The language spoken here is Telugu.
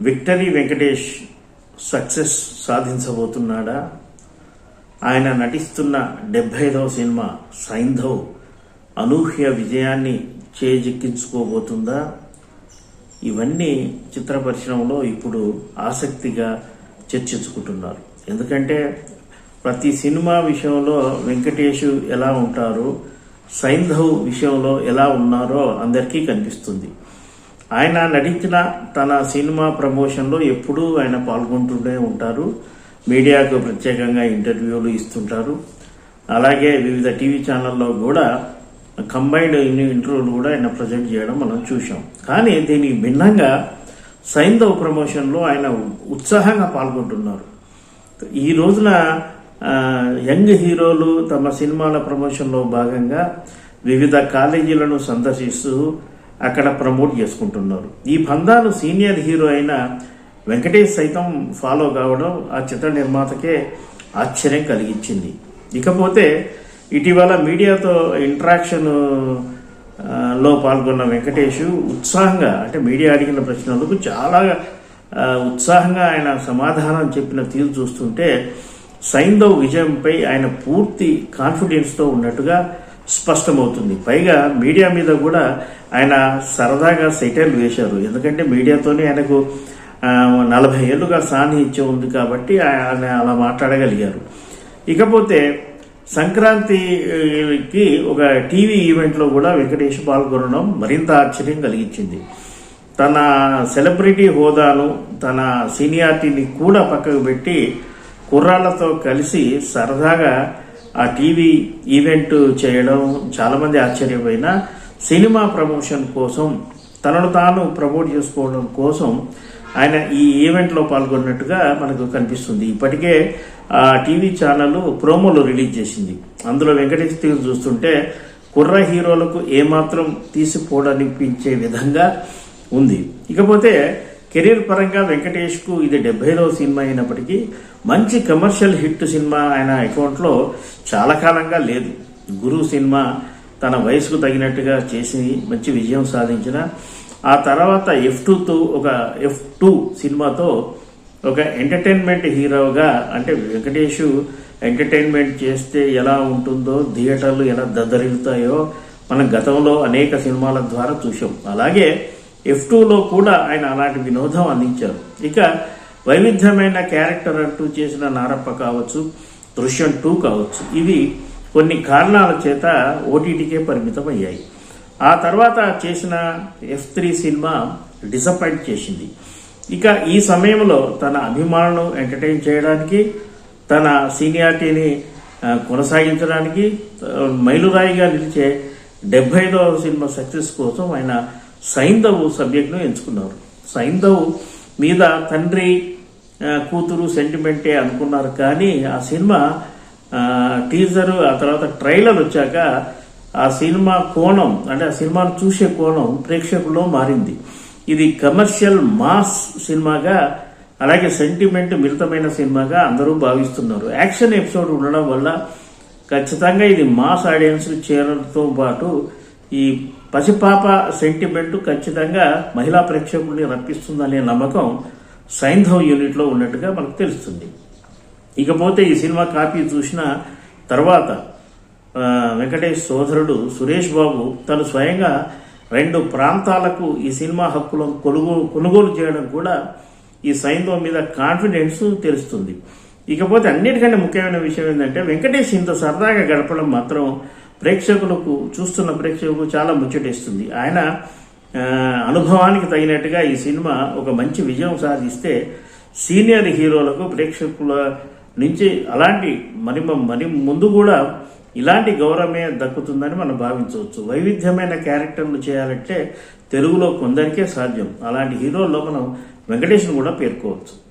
Victory Venkatesh success సాధించబోతున్నాడా? ఆయన నటిస్తున్న డెబ్బై ఐదవ సినిమా సైంధవ్ అనూహ్య విజయాన్ని చేజిక్కించుకోబోతుందా? ఇవన్నీ చిత్ర పరిశ్రమలో ఇప్పుడు ఆసక్తిగా చర్చించుకుంటున్నారు. ఎందుకంటే ప్రతి సినిమా విషయంలో వెంకటేష్ ఎలా ఉంటారు? సైంధవ్ విషయంలో ఎలా ఉన్నారో అందరికీ కనిపిస్తుంది. ఆయన నటించిన తన సినిమా ప్రమోషన్లో ఎప్పుడూ ఆయన పాల్గొంటూనే ఉంటారు. మీడియాకు ప్రత్యేకంగా ఇంటర్వ్యూలు ఇస్తుంటారు. అలాగే వివిధ టీవీ ఛానల్లో కూడా కంబైన్డ్ ఇంటర్వ్యూలు కూడా ఆయన ప్రజెంట్ చేయడం మనం చూసాం కానీ దీనికి భిన్నంగా సైంధవ్ ప్రమోషన్లో ఆయన ఉత్సాహంగా పాల్గొంటున్నారు. ఈ రోజున యంగ్ హీరోలు తమ సినిమాల ప్రమోషన్లో భాగంగా వివిధ కాలేజీలను సందర్శిస్తూ అక్కడ ప్రమోట్ చేసుకుంటున్నారు. ఈ బంధాలు సీనియర్ హీరో అయిన వెంకటేష్ సైతం ఫాలో కావడం ఆ చిత్ర నిర్మాతకే ఆశ్చర్యం కలిగించింది. ఇకపోతే ఇటీవల మీడియాతో ఇంటరాక్షన్లో పాల్గొన్న వెంకటేష్ ఉత్సాహంగా అంటే మీడియా అడిగిన ప్రశ్నలకు చాలా ఉత్సాహంగా ఆయన సమాధానం చెప్పిన తీరు చూస్తుంటే సైంధవ్ విజయంపై ఆయన పూర్తి కాన్ఫిడెన్స్తో ఉన్నట్టుగా స్పష్టమవుతుంది. పైగా మీడియా మీద కూడా ఆయన సరదాగా సెటిల్ వేశారు. ఎందుకంటే మీడియాతోనే ఆయనకు నలభై ఏళ్ళుగా సాన్నిహిత్యం ఉంది కాబట్టి ఆయన అలా మాట్లాడగలిగారు. ఇకపోతే సంక్రాంతికి ఒక టీవీ ఈవెంట్లో కూడా వెంకటేష్ పాల్గొనడం మరింత ఆశ్చర్యం కలిగించింది. తన సెలబ్రిటీ హోదాను తన సీనియారిటీని కూడా పక్కకు పెట్టి కుర్రాళ్ళతో కలిసి సరదాగా ఆ టీవీ ఈవెంట్ చేయడం చాలామంది ఆశ్చర్యపోయినా సినిమా ప్రమోషన్ కోసం తనను తాను ప్రమోట్ చేసుకోవడం కోసం ఆయన ఈ ఈవెంట్లో పాల్గొన్నట్టుగా మనకు కనిపిస్తుంది. ఇప్పటికే ఆ టీవీ ఛానల్ ప్రోమోలు రిలీజ్ చేసింది. అందులో వెంకటేష్ తీరు చూస్తుంటే కుర్ర హీరోలకు ఏమాత్రం తీసిపోవడనిపించే విధంగా ఉంది. ఇకపోతే కెరీర్ పరంగా వెంకటేష్కు ఇది డెబ్బైదవ సినిమా అయినప్పటికీ మంచి కమర్షియల్ హిట్ సినిమా ఆయన అకౌంట్లో చాలా కాలంగా లేదు. గురు సినిమా తన వయసుకు తగినట్టుగా చేసి మంచి విజయం సాధించిన ఆ తర్వాత ఎఫ్ టూతో ఒక ఎఫ్ టూ సినిమాతో ఒక ఎంటర్టైన్మెంట్ హీరోగా అంటే వెంకటేష్ ఎంటర్టైన్మెంట్ చేస్తే ఎలా ఉంటుందో థియేటర్లు ఎలా దద్దరిల్లుతాయో మనం గతంలో అనేక సినిమాల ద్వారా చూసాం అలాగే ఎఫ్ టూలో కూడా ఆయన అలాంటి వినోదం అందించారు. ఇక వైవిధ్యమైన క్యారెక్టర్ అంటూ చేసిన నారప్ప కావచ్చు దృశ్యం టూ కావచ్చు. ఇవి కొన్ని కారణాల చేత ఓటీటీకే పరిమితం అయ్యాయి ఆ తర్వాత చేసిన ఎఫ్ త్రీ సినిమా డిసప్పాయింట్ చేసింది. ఇక ఈ సమయంలో తన అభిమానులను ఎంటర్టైన్ చేయడానికి తన సీనియారిటీని కొనసాగించడానికి మైలురాయిగా నిలిచే డెబ్బై ఐదవ సినిమా సక్సెస్ కోసం ఆయన సైంధవ్ సబ్జెక్ట్ను ఎంచుకున్నారు. సైంధవ్ మీద తండ్రి కూతురు సెంటిమెంటే అనుకున్నారు కానీ ఆ సినిమా టీజర్ ఆ తర్వాత ట్రైలర్ వచ్చాక ఆ సినిమా కోణం అంటే ఆ సినిమాను చూసే కోణం ప్రేక్షకుల్లో మారింది. ఇది కమర్షియల్ మాస్ సినిమాగా అలాగే సెంటిమెంట్ మిళితమైన సినిమాగా అందరూ భావిస్తున్నారు. యాక్షన్ ఎపిసోడ్ ఉండడం వల్ల ఖచ్చితంగా ఇది మాస్ ఆడియన్స్ చేరడంతో పాటు ఈ పసిపాప సెంటిమెంట్ ఖచ్చితంగా మహిళా ప్రేక్షకుల్ని రప్పిస్తుందనే నమ్మకం సైంధవ్ యూనిట్లో ఉన్నట్టుగా మనకు తెలుస్తుంది. ఇకపోతే ఈ సినిమా కాపీ చూసిన తర్వాత వెంకటేష్ సోదరుడు సురేష్ బాబు తను స్వయంగా రెండు ప్రాంతాలకు ఈ సినిమా హక్కులను కొనుగోలు కొనుగోలు చేయడం కూడా ఈ సైంధవ్ మీద కాన్ఫిడెన్స్ తెలుస్తుంది ఇకపోతే అన్నిటికంటే ముఖ్యమైన విషయం ఏంటంటే వెంకటేష్ ఇంత సరదాగా గడపడం మాత్రం ప్రేక్షకులకు చూస్తున్న ప్రేక్షకులకు చాలా ముచ్చటేస్తుంది. ఆయన అనుభవానికి తగినట్టుగా ఈ సినిమా ఒక మంచి విజయం సాధిస్తే సీనియర్ హీరోలకు ప్రేక్షకుల నుంచి అలాంటి మరి మరి ముందు కూడా ఇలాంటి గౌరవమే దక్కుతుందని మనం భావించవచ్చు. వైవిధ్యమైన క్యారెక్టర్లు చేయాలంటే తెలుగులో కొందరికే సాధ్యం. అలాంటి హీరోల్లో మనం వెంకటేష్ను కూడా పేర్కోవచ్చు.